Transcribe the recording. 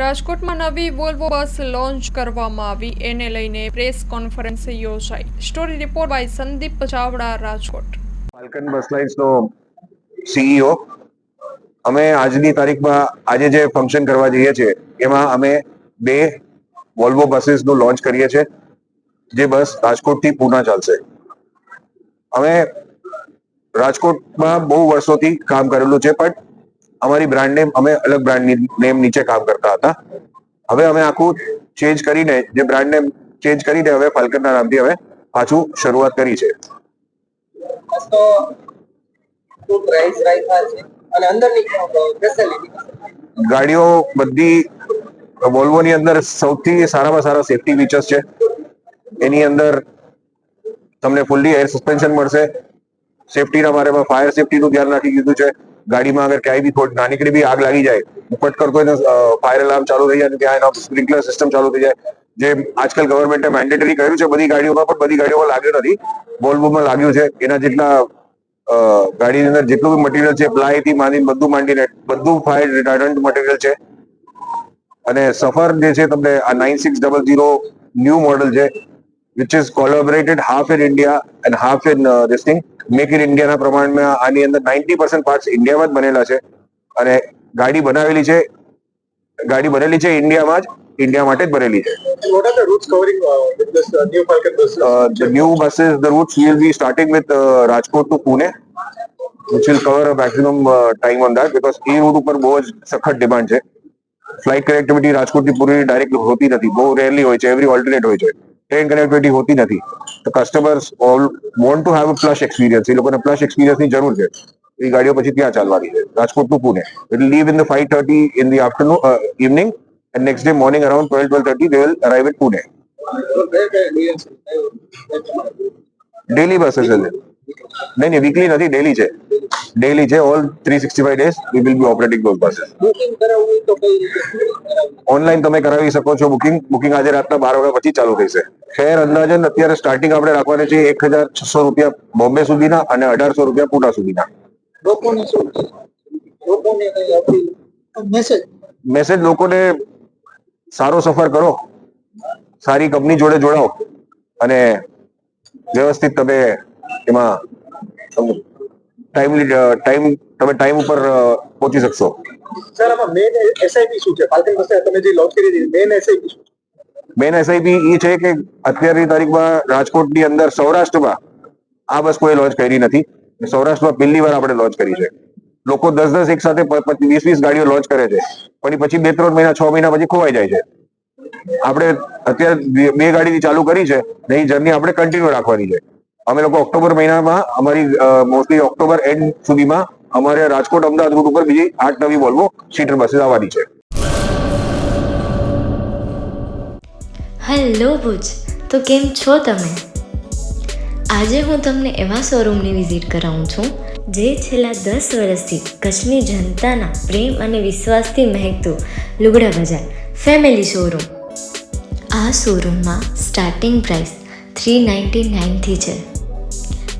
રાજકોટમાં નવી વોલ્વો બસ લોન્ચ કરવામાં આવી. એને લઈને પ્રેસ કોન્ફરન્સ યોજાઈ. Story report by Sandeep Chavda, Rajkot. Falcon bus લાઇન્સનો CEO અમે આજની તારીખમાં આજે જે ફંક્શન કરવા જઈએ છીએ, એમાં અમે બે વોલ્વો બસીસનું લોન્ચ કરીએ છીએ, જે બસ રાજકોટથી પૂના ચાલશે. અમે રાજકોટમાં બહુ વર્ષોથી કામ કરેલું છે પણ અમારી બ્રાન્ડ નેમ અમે અલગ બ્રાન્ડ નેમ નીચે કામ કરતા હતા. હવે અમે આખું ચેન્જ કરીને જે બ્રાન્ડ નેમ ચેન્જ કરીને હવે ફાલ્કનના નામથી હવે પાછું શરૂઆત કરી છે. તો પ્રાઇસ છે? અને અંદરની ગાડીઓ બધી વોલ્વોની અંદર સૌથી સારામાં સારા સેફટી ફીચર્સ છે. એની અંદર તમને ફૂલ્લી એર સસ્પેન્શન મળશે. સેફટીના બારેમાં ફાયર સેફટીનું ધ્યાન રાખી દીધું છે. ગાડીમાં અગર ક્યાંય બી થોડી નાનીકડી બી આગ લાગી જાય ઉપટ કરતો હોય ફાયર એલાર્મ ચાલુ થઈ જાય અને ત્યાં એનો સ્પ્રિંકલર સિસ્ટમ ચાલુ થઈ જાય. જે આજકાલ ગવર્મેન્ટે મેન્ડેટરી કર્યું છે બધી ગાડીઓમાં, પણ બધી ગાડીઓમાં લાગ્યું નથી. વોલ્વોમાં લાગ્યું છે, એના જેટલા ગાડીની અંદર જેટલું બી મટીરિયલ છે પ્લાયથી માંડીને બધું માંડીને, બધું ફાયર રિટાર્ડન્ટ મટીરિયલ છે. અને સફર જે છે, તમને આ nine six double zero new model છે which is collaborated half in India and half in thing make in ઇન્ડિયાના પ્રમાણમાં આની અંદર નાઇન્ટી પર્સન્ટ પાર્ટ્સ ઇન્ડિયામાં જ બનેલા છે અને ગાડી બનાવેલી છે ગાડી બનેલી છે ઇન્ડિયામાં જ ઇન્ડિયા માટે જ બનેલી છે uh, uh, uh, buses, the routes will be starting with uh, Rajkot to Pune, which will cover a maximum uh, time on that because એ રૂટ ઉપર બહુ જ સખત ડિમાન્ડ છે ફ્લાઇટ કનેક્ટિવિટી રાજકોટથી પૂરી ડાયરેક્ટ હોતી નથી બહુ રેરલી હોય છે એવરી ઓલ્ટરનેટ હોય છે ટ્રેન કનેક્ટિવિટી હોતી નથી. તો customers all want to have a plus experience એ લોકોને પ્લસ એક્સપિરિયન્સની જરૂર છે. એ ગાડીઓ પછી ત્યાં ચાલવાની છે. Rajkot to Pune. It leave in the five thirty in the afternoon evening and next day morning around twelve twelve thirty they will arrive at Pune daily bus છે નહીં નહીં વીકલી નથી ડેલી છે. ડેલી છે all three sixty five days we will be operating રીતે કરાવવું? Online તમે કરાવી શકો છો બુકિંગ બુકિંગ આજે રાતના બાર વાગ્યા પછી ચાલુ થશે ફેર અંદાજન અત્યારે સ્ટાર્ટિંગ આપણે રાખવાની છે એક હજાર છસો રૂપિયા બોમ્બે સુધીના અને અઢારસો રૂપિયા પૂના સુધીના. મેસેજ લોકોને સારો સફર કરો. સારી કંપની જોડે જોડાઓ. અને વ્યવસ્થિત તમે એમાં ટાઈમલી ટાઈમ તમે ટાઈમ ઉપર પહોંચી શકશો. સર આમાં મેન એસઆઈપી શું છે? ફાલ્કન બસ તમે જે લોન્ચ કરી હતી મેન એસઆઈપી શું? મેન એસઆઈપી એ છે કે અત્યારની તારીખમાં રાજકોટની અંદર સૌરાષ્ટ્રમાં આ બસ કોઈ લોન્ચ કરી નથી. સૌરાષ્ટ્રમાં પહેલી વાર આપણે લોન્ચ કરી છે. લોકો દસ દસ એક સાથે વીસ વીસ ગાડીઓ લોન્ચ કરે છે. પણ એ પછી બે ત્રણ મહિના છ મહિના પછી ખોવાઈ જાય છે. આપણે અત્યારે બે- બે ગાડીથી ચાલુ કરી છે ને એ જર્ની આપણે કન્ટિન્યુ રાખવાની છે. અમે લોકો ઓક્ટોબર મહિનામાં અમારી મોસ્ટલી ઓક્ટોબર એન્ડ સુધીમાં અમારે રાજકોટ અમદાવાદ રૂટ ઉપર બીજી આઠ નવી વોલ્વો સીટર બસીસ આવવાની છે. હેલો ભુજ, તો કેમ છો તમે? આજે હું તમને એવા શોરૂમની વિઝિટ કરાવું છું, જે છેલ્લા દસ વર્ષથી કચ્છની જનતાના પ્રેમ અને વિશ્વાસથી મહેકતું લુગડા બજાર ફેમિલી શોરૂમ આ શોરૂમમાં સ્ટાર્ટિંગ પ્રાઇસ થ્રી નાઇન્ટી નાઇનથી છે.